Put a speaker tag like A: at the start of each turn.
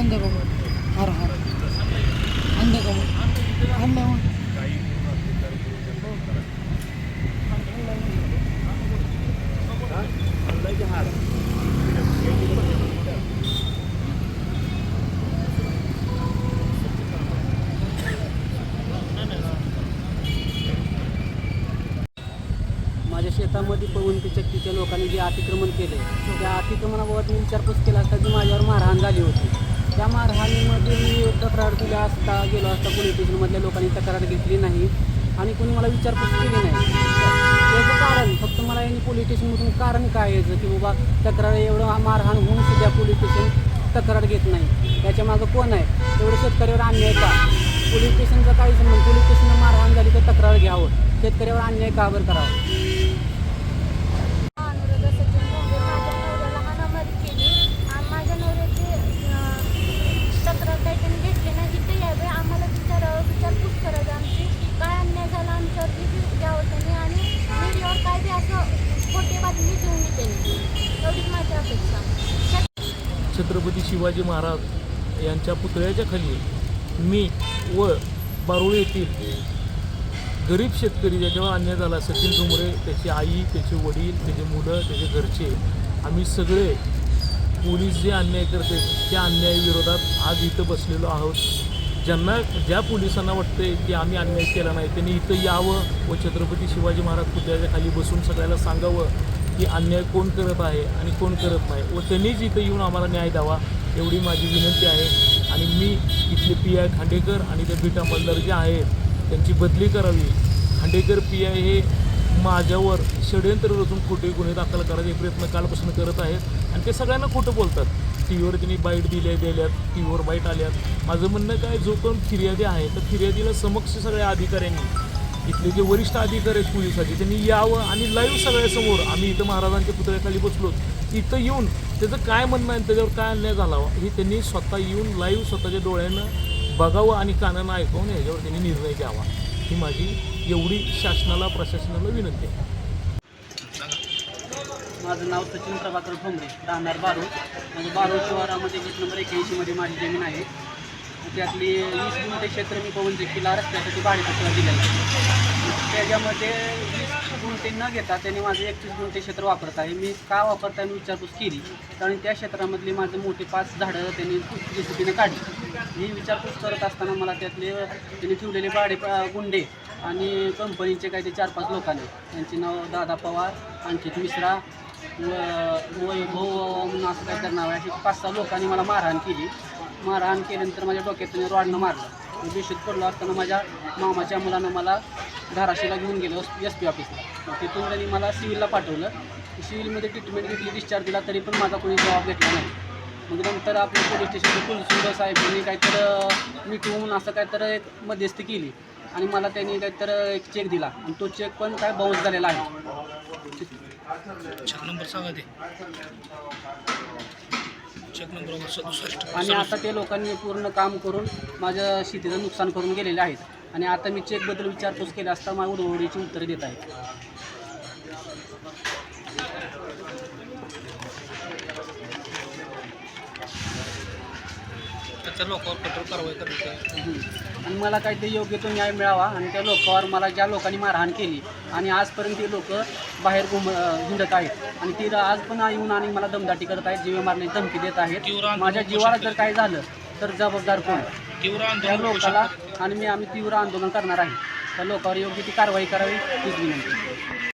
A: அந்த கமல் हर हर. अंध कमल अंध
B: माझ्या शेतामध्ये पवनपी लोकांनी जे अतिक्रमण केलं त्या अतिक्रमणाबाबत मी विचारपूस केला असता जी माझ्यावर मारहाण झाली होती. त्या मारहाणीमध्ये मी तक्रार दिली असता गेलो असता पोलीस स्टेशनमधल्या लोकांनी तक्रार घेतली नाही आणि कोणी मला विचारपूस केली नाही. त्याचं कारण फक्त मला यांनी पोलीस स्टेशनमधून कारण काय यायचं की बाबा तक्रार एवढं मारहाण होऊन सुद्धा पोलीस स्टेशन तक्रार घेत नाही. त्याच्या मागं कोण आहे? एवढं शेतकऱ्यावर अन्याय का? पोलीस स्टेशनचं काही संबंध पोलीस स्टेशनला मारहाण झाली तर तक्रार घ्यावं. शेतकऱ्यावर अन्याय का बरं करावं
C: अनुराधा सचिन भोंगे माझ्या नवऱ्याला हाणामारी केली आणि माझ्या नवऱ्याची अं, तक्रार काही त्यांनी घेतली नाही तिथे यावे आम्हाला विचारावं विचारपूस करावी आमची काय अन्याय झाला आमच्यावर ती द्यावं त्यांनी आणि मीडियावर काय बी असं खोटे बातमी देऊ नये एवढीच माझी अपेक्षा.
D: छत्रपती शिवाजी महाराज यांच्या पुतळ्याच्या खाली मी व बारुळ येथील गरीब शेतकरी ज्याच्यावर अन्याय झाला सचिन ठोंबरे त्याची आई त्याचे वडील त्याचे मुलं त्याचे घरचे आम्ही सगळे पोलीस जे अन्याय करते त्या अन्यायाविरोधात आज इथं बसलेलो आहोत. ज्यांना ज्या पोलिसांना वाटतंय की आम्ही अन्याय केला नाही त्यांनी इथं यावं व छत्रपती शिवाजी महाराज पुतळ्याच्या खाली बसून सगळ्याला सांगावं की अन्याय कोण करत आहे आणि कोण करत नाही. व त्यांनीच इथं येऊन आम्हाला न्याय द्यावा एवढी माझी विनंती आहे. आणि मी इथले पी आय खांडेकर आणि ते बीटा मल्लर जे आहेत त्यांची बदली करावी. खांडेकर पी आय हे माझ्यावर षडयंत्र रचून खोटे गुन्हे दाखल करायचे प्रयत्न कालपासून करत आहेत आणि ते सगळ्यांना खोटं बोलतात. टी व्हीवर त्यांनी बाईट दिल्या दिल्यात टी व्हीवर बाईट आल्यात. माझं म्हणणं काय जो पण फिर्यादी आहे तर फिर्यादीला समक्ष सगळ्या अधिकाऱ्यांनी इथले जे वरिष्ठ अधिकारी आहेत पोलिसाचे त्यांनी यावं आणि लाईव्ह सगळ्यासमोर आम्ही इथं महाराजांच्या पुतळ्याखाली बसलो इथं येऊन त्याचं काय म्हणणं आहे आणि त्याच्यावर काय अन्याय झाला हे त्यांनी स्वतः येऊन लाईव्ह स्वतःच्या डोळ्यानं बघावं आणि कानानं ऐकवून याच्यावर त्यांनी निर्णय घ्यावा. ही माझी एवढी शासनाला प्रशासनाला विनंती आहे.
B: माझं नाव सचिन प्रभाकर भोंगरे राहणार बारूळ. माझं बारूळ शिवारामध्ये गट नंबर एक्याऐंशीमध्ये माझी जमीन आहे. त्यातली वीस गुंठे क्षेत्र मी पवन चक्कीला रस्त्यासाठी भाडेपत्र दिलेलं आहे. त्याच्यामध्ये वीस गुंठे न घेता त्याने माझं एकतीस गुंठे क्षेत्र वापरत आहे. मी का वापरत आहे मी विचारपूस केली कारण त्या क्षेत्रामधली माझे मोठे पाच झाडं त्यांनी जेसीबीने काढली. मी विचारपूस करत असताना मला त्यातले त्यांनी ठेवलेले भाडे गुंडे आणि कंपनीचे काही ते चार पाच लोकांनी. त्यांचे नाव दादा पवार अंकित मिश्रा व वैभव म्हणून असं काय नाव आहे. अशी पाच सहा लोकांनी मला मारहाण केली. मारहाण केल्यानंतर माझ्या डोक्यातून रॉडनं मारलं. मी बेशुद्ध पडलो असताना माझ्या मामाच्या मुलानं मला धाराशीला घेऊन गेलो एस पी ऑफिसला. मग तिथून त्यांनी मला सिव्हिलला पाठवलं. सिव्हिलमध्ये ट्रीटमेंट घेतली डिस्चार्ज दिला तरी पण माझा कोणी जबाब घेतला नाही. मग नंतर आपल्या पोलीस स्टेशनचे पोलीस साहेबांनी काहीतरी मिटवून असं काहीतर एक मध्यस्थी केली. आणि मला त्यांनी काहीतर एक चेक दिला. आणि तो चेक पण काय बाउन्स झालेला आहे.
E: नंबर सांगा ते.
B: आणि आता ते लोकांनी पूर्ण काम करून माझ्या शेतीचं नुकसान करून गेलेले आहेत. आणि आता मी चेकबद्दल विचारपूस केली असता मला उडवडीची उत्तरे देत आहेत.
E: त्या लोकांवर कठोर कारवाई करण्यात.
B: आणि मला काहीतरी योग्य तो न्याय मिळावा आणि त्या लोकांवर मला ज्या लोकांनी मारहाण केली आणि आजपर्यंत ते लोक बाहेर घुम हिंडत आहेत. आणि ते आज पण येऊन आणि मला दमदाटी करत आहेत जीव मारण्याची धमकी देत
E: तीव्र
B: आहेत
E: आंदोलन
B: माझ्या जीवाला जर काही झालं तर जबाबदार कोण?
E: तीव्र
B: त्या
E: आंदोलन
B: लोकाला आणि मी आम्ही तीव्र आंदोलन करणार आहे. त्या लोकांवर योग्य ती कारवाई करावी हीच विनंती.